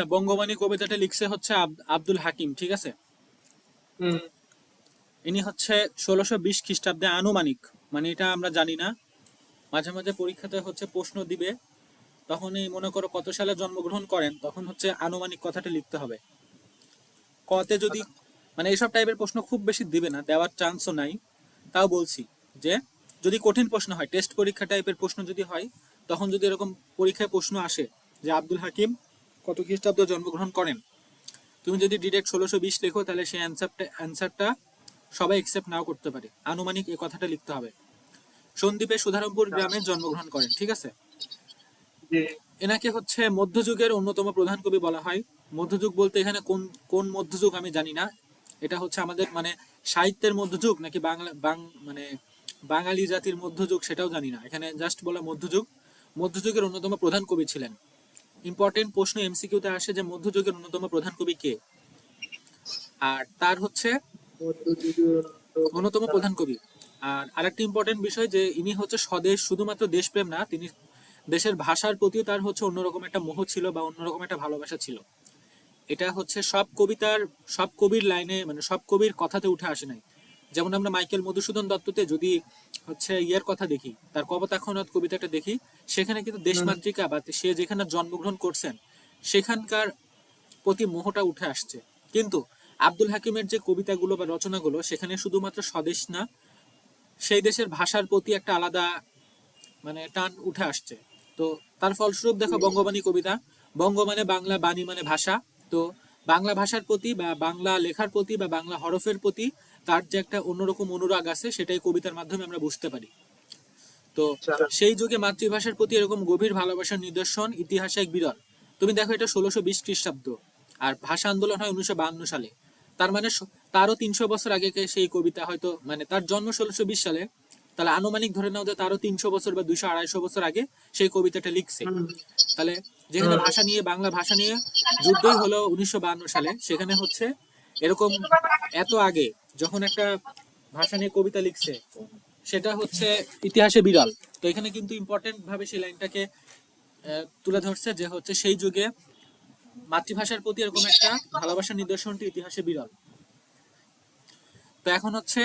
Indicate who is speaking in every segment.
Speaker 1: আচ্ছা বঙ্গবাণী কবিতাটা লিখছে হচ্ছে আব্দুল হাকিম ঠিক আছে? ইনি হচ্ছে ষোলোশো বিশ খ্রিস্টাব্দে আনুমানিক মানে এটা আমরা জানি না মাঝে মাঝে পরীক্ষাতে হচ্ছে প্রশ্ন দিবে তখন এই মনে করো কত সালে জন্মগ্রহণ করেন তখন হচ্ছে আনুমানিক কথাটা লিখতে হবে। কতে যদি মানে এইসব টাইপের প্রশ্ন খুব বেশি দিবে না দেওয়ার চান্সও নাই তাও বলছি যে যদি কঠিন প্রশ্ন হয় টেস্ট পরীক্ষা টাইপের প্রশ্ন যদি হয় তখন যদি এরকম পরীক্ষায় প্রশ্ন আসে যে আব্দুল হাকিম কত খ্রিস্টাব্দে জন্মগ্রহণ করেন? তুমি যদি ডিরেক্ট ষোলোশো বিশ লেখো তাহলে সেই অ্যান্সারটা অ্যান্সারটা সবাই একসেপ্ট নাও করতে পারে। আনুমানিক এই কথাটা লিখতে হবে। সন্দীপে সুধারামপুর গ্রামে জন্মগ্রহণ করেন ঠিক আছে? এনাকে হচ্ছে মধ্যযুগের অন্যতম প্রধান কবি বলা হয়। মধ্যযুগ বলতে এখানে কোন কোন মধ্যযুগ আমি জানি না। এটা হচ্ছে আমাদের মানে সাহিত্যের মধ্যযুগ নাকি বাংলা বাং মানে বাঙালি জাতির মধ্যযুগ সেটাও জানি না। এখানে জাস্ট বলা মধ্যযুগ। মধ্যযুগের অন্যতম প্রধান কবি ছিলেন। ইম্পর্টেন্ট প্রশ্ন এমসিকিউতে আসে যে মধ্যযুগের অন্যতম প্রধান কবি কে? আর তার হচ্ছে অন্যতম প্রধান কবি। আর আরেকটি ইম্পর্টেন্ট বিষয় যে ইনি হচ্ছে স্বদেশ, শুধুমাত্র দেশপ্রেম না, তিনি দেশের ভাষার প্রতিও তার হচ্ছে অন্যরকম একটা মোহ ছিল বা অন্যরকম একটা ভালোবাসা ছিল। এটা হচ্ছে সব কবিতার, সব কবির লাইনে মানে সব কবির কথাতে উঠে আসে নাই। যেমন আমরা মাইকেল মধুসূদন দত্ততে যদি হচ্ছে ইয়ের কথা দেখি তার কবতাক্ষণাৎ কবিতাটা দেখি সেখানে কিন্তু দেশমাতৃকা বা সে যেখানে জন্মগ্রহণ করছেন সেখানকার প্রতি মোহটা উঠে আসছে। কিন্তু আব্দুল হাকিমের যে কবিতাগুলো বা রচনাগুলো সেখানে শুধুমাত্র স্বদেশ না সেই দেশের ভাষার প্রতি একটা আলাদা মানে টান উঠে আসছে। তো তার ফলস্বরূপ দেখো বঙ্গবাণী কবিতা বঙ্গ মানে বাংলা বাণী মানে ভাষা। তো বাংলা ভাষার প্রতি বা বাংলা লেখার প্রতি বা বাংলা হরফের প্রতি তার যে একটা অন্যরকম অনুরাগ আছে সেটাই কবিতার মাধ্যমে আমরা বুঝতে পারি। তো সেই যুগে মাতৃভাষার প্রতি এরকম গভীর ভালোবাসার নিদর্শন ইতিহাসে এক বিরল। তুমি দেখো এটা ষোলোশো বিশ খ্রিস্টাব্দ আর ভাষা আন্দোলন হয় উনিশশো বাহান্ন সালে। তার মানে তারও তিনশো বছর আগে সেই কবিতা হয়তো মানে তার জন্ম ষোলোশো বিশ সালে। তাহলে আনুমানিক ধরে নাও যে তারও তিনশো বছর বা দুইশো আড়াইশো বছর আগে সেই কবিতাটা লিখছে। তাহলে যেখানে ভাষা নিয়ে বাংলা ভাষা নিয়ে যুদ্ধই হলো উনিশশো সালে। সেখানে হচ্ছে এরকম এত আগে যখন একটা ভাষা নিয়ে কবিতা লিখছে, সেটা হচ্ছে ইতিহাসে বিরল তো এখানে কিন্তু ইম্পর্টেন্ট ভাবে সেই লাইনটাকে তুলে ধরছে যে হচ্ছে সেই যুগে মাতৃভাষার প্রতি এরকম একটা ভালোবাসার নিদর্শনটি ইতিহাসে বিরল তো এখন হচ্ছে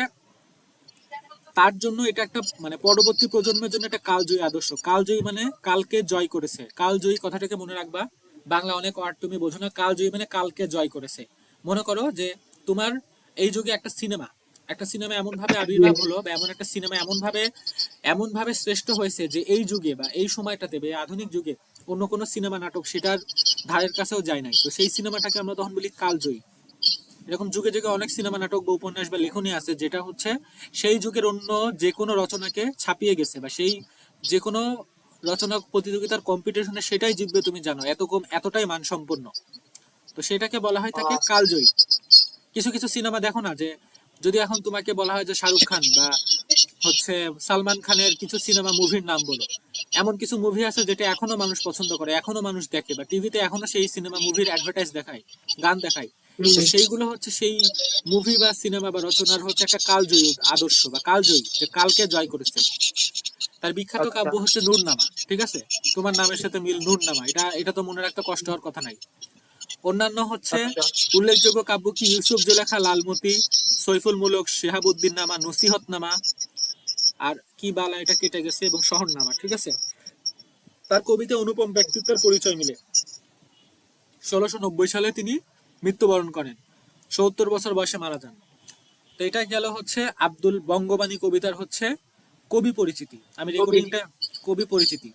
Speaker 1: তার জন্য এটা একটা মানে পরবর্তী প্রজন্মের জন্য একটা কালজয়ী আদর্শ। কালজয়ী মানে কালকে জয় করেছে। কালজয়ী কথাটাকে মনে রাখবা, বাংলা অনেক ওয়ার্ড তুমি বোঝো না, কালজয়ী মানে কালকে জয় করেছে। মনে করো যে তোমার এই যুগে একটা সিনেমা একটা সিনেমা এমন ভাবে আবির্ভাব হলো বা এমন একটা সিনেমা এমন ভাবে এমন ভাবে শ্রেষ্ঠ হয়েছে যে এই যুগে বা এই সময়টাতে বা আধুনিক যুগে অন্য কোনো সিনেমা নাটক সেটার ধারের কাছেও যায় নাই। তো সেই সিনেমাটাকে আমরা তখন বলি কালজয়ী। এরকম যুগে যুগে অনেক সিনেমা নাটক বা উপন্যাস বা লেখনী আছে যেটা হচ্ছে সেই যুগের অন্য যে কোনো রচনাকে ছাপিয়ে গেছে বা সেই যে কোনো রচনা প্রতিযোগিতার কম্পিটিশনে সেটাই জিতবে তুমি জানো এত কম এতটাই মানসম্পন্ন। তো সেটাকে বলা হয় থাকে কালজয়ী। কিছু কিছু সিনেমা দেখো না যে যদি এখন তোমাকে বলা হয় যে শাহরুখ খান বা হচ্ছে সালমান খানের কিছু সিনেমা মুভির নাম বলো এমন কিছু মুভি আছে যেটা এখনও মানুষ পছন্দ করে এখনও মানুষ দেখে বা টিভিতে এখনও সেই সিনেমা মুভির অ্যাডভার্টাইজ দেখায় গান দেখায়। সেইগুলো হচ্ছে সেই মুভি বা সিনেমা বা রচনার হচ্ছে একটা কালজয়ী আদর্শ বা কালজয়ী যে কালকে জয় করেছে। তার বিখ্যাত
Speaker 2: আচ্ছা।
Speaker 1: কাব্য হচ্ছে নূরনামা ঠিক আছে? তোমার নামের সাথে মিল নূরনামা এটা এটা তো মনে রাখতে কষ্ট হওয়ার কথা নাই। অন্যান্য হচ্ছে
Speaker 2: আচ্ছা।
Speaker 1: উল্লেখযোগ্য কাব্য কি ইউসুফ জুলেখা লালমতি সৈফুল মুলক শেহাবুদ্দিন নামা নসিহত নামা আর কি বালা এটা কেটে গেছে এবং শহরনামা ঠিক আছে? তার কবিতা অনুপম ব্যক্তিত্বের পরিচয় মিলে। ষোলোশো নব্বই সালে তিনি মৃত্যুবরণ করেন। সত্তর বছর বয়সে মারা যান। তো এটা গেল হচ্ছে আব্দুল বঙ্গবাণী কবিতার হচ্ছে কবি পরিচিতি। আমি রেকর্ডিংটা কবি পরিচিতি।